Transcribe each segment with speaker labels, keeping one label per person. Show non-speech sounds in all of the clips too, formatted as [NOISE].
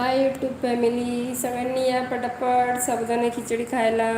Speaker 1: Hi YouTube family सगळ्यांनी या पटापट साबुदाणा खिचडी खायला.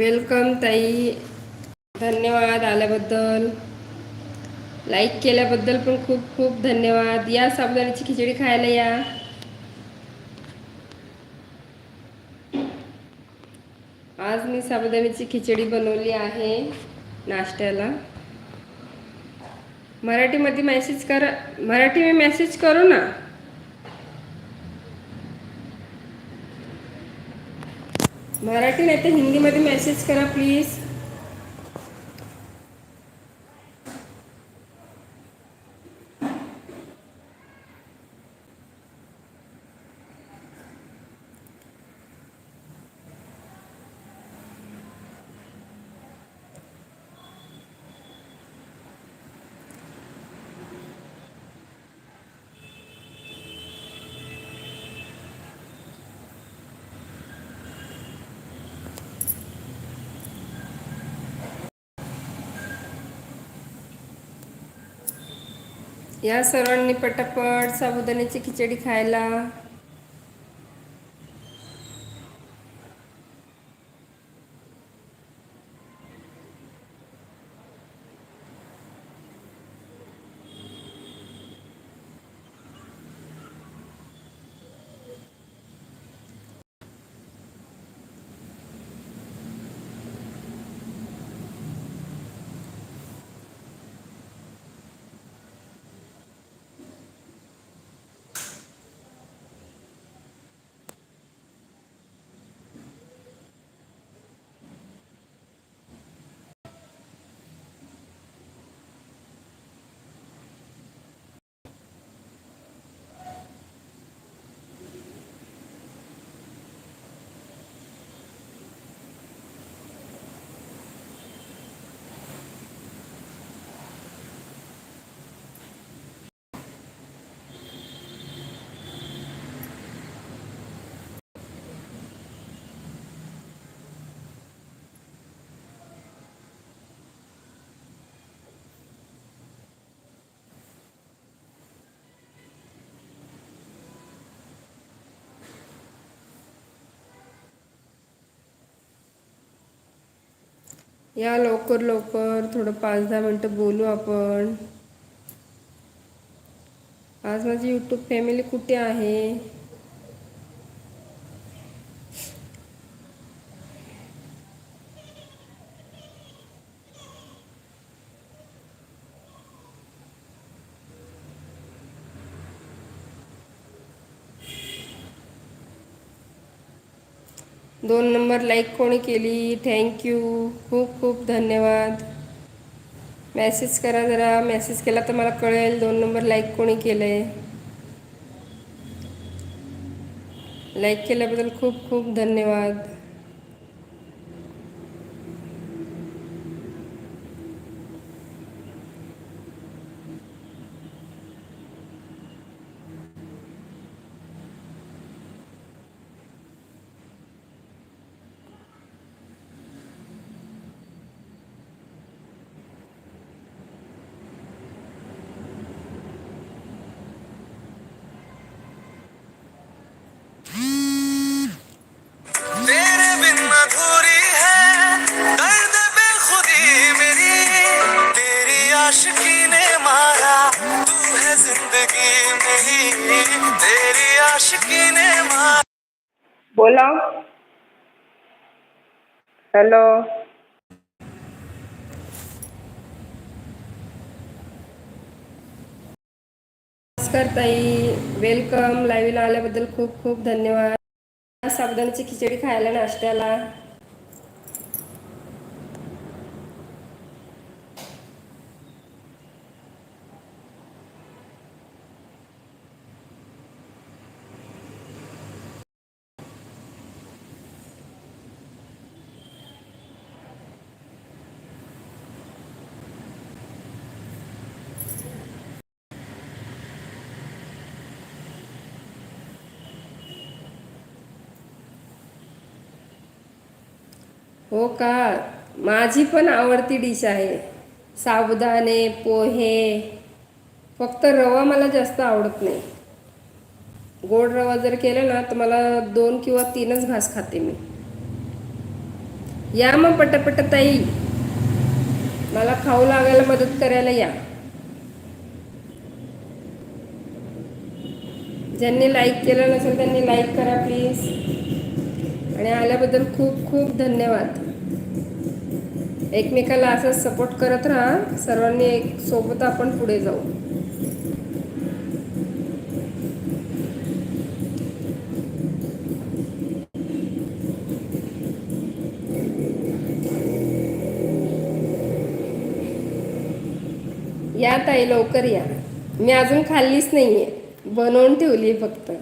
Speaker 1: वेलकम ताई. धन्यवाद आल्याबद्दल. लाईक केल्याबद्दल पण खूप खूप धन्यवाद. या साबुदाण्याची खिचडी खायला या. आज मी साबुदाण्याची खिचडी बनवली आहे नाश्त्याला. मराठीमध्ये मेसेज करा मराठी मी मेसेज करू ना? मराठी नाही तर हिंदीमध्ये मेसेज करा प्लीज या सर्वांनी पटापट साबुदाण्याची खिचडी खायला या लवकर लवकर थोडं पाच दहा मिनटं बोलू आपण. आज माझी यूट्यूब फॅमिली कुठे आहे? दोन नंबर लाइक को थैंक यू खूब खूब धन्यवाद. मैसेज करा जरा. मैसेज के मैं मला दोन नंबर लाइक को लाईक केल्याबद्दल खूप खूप धन्यवाद. बोला। हॅलो नमस्कार ताई वेलकम लाईव्हला आल्याबद्दल खूप खूप धन्यवाद. साबुदाण्याची खिचडी खायला नाश्त्याला. हो का? माझी पण आवडती डिश आहे. साबुदाणे पोहे. फक्त रवा मला जास्त आवडत नाही. गोड रवा जर केला ना तर मला दोन किंवा तीनच घास खाते मी. या मग पटपट ताई. मला खाऊ लागायला मदत करायला या. ज्यांनी लाईक केलं नसेल त्यांनी लाईक करा प्लीज आणि आल्याबद्दल खूप खूप धन्यवाद. एकमेकाला असंच सपोर्ट करत राहा. सर्वांनी एक सोबत आपण पुढे जाऊ. या ताई लवकर या. मी अजून खाल्लीच नाहीये. बनवून ठेवली फक्त.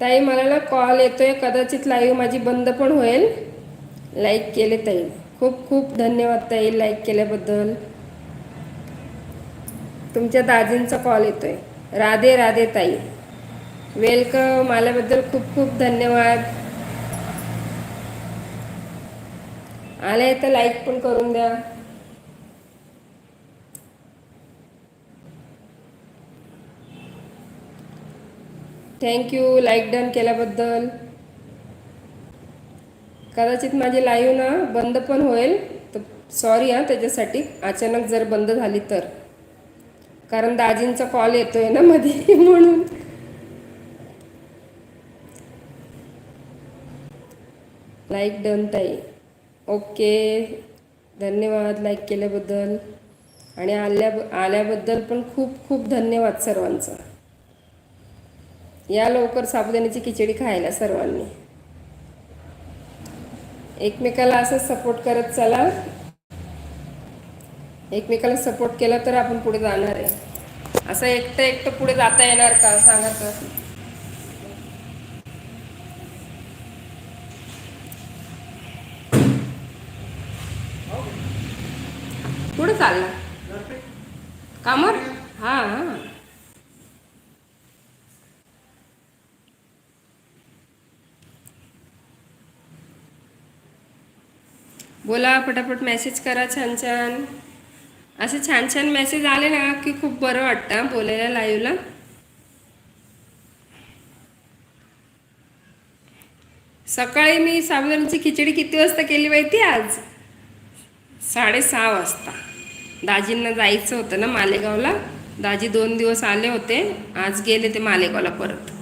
Speaker 1: ताई मला ना कॉल येतोय. कदाचित लाईव्ह माझी बंद पण होईल. लाईक केले ताई. खूप खूप धन्यवाद ताई लाईक केल्याबद्दल. तुमच्या दाजींचा कॉल येतोय. राधे राधे ताई. वेलकम आल्याबद्दल खूप खूप धन्यवाद. आले तर लाईक पण करून द्या. थँक्यू लाईक डन केल्याबद्दल. कदाचित माझी लाईव्ह ना बंद पण होईल तर सॉरी हां त्याच्यासाठी अचानक जर बंद झाली तर. कारण दाजींचा कॉल येतोय ना मध्ये [LAUGHS] म्हणून. लाईक डन ताई. ओके धन्यवाद लाईक केल्याबद्दल. आणि आल्या आल्याबद्दल पण खूप खूप धन्यवाद सर्वांचा. या लवकर साबुदाण्याची खिचडी खायला सर्वांनी. एकमेकाला असं सपोर्ट करत चला. एकमेकाला सपोर्ट केला तर आपण पुढे जाणार आहे. असं एकटं एकटं पुढे जाता येणार का? सांगा तर. पुढे चालला. कामावर हां हां. बोला पटापट मेसेज करा छान छान. असे छान छान मेसेज आले ना की खूप बरं वाटतं बोलायला लाईव्हला सकाळी मी साबुदाण्याची खिचडी किती वाजता केली माहिती आज? साडेसहा वाजता. दाजींना जायचं होतं ना मालेगावला. दाजी दोन दिवस आले होते. आज गेले ते मालेगावला परत.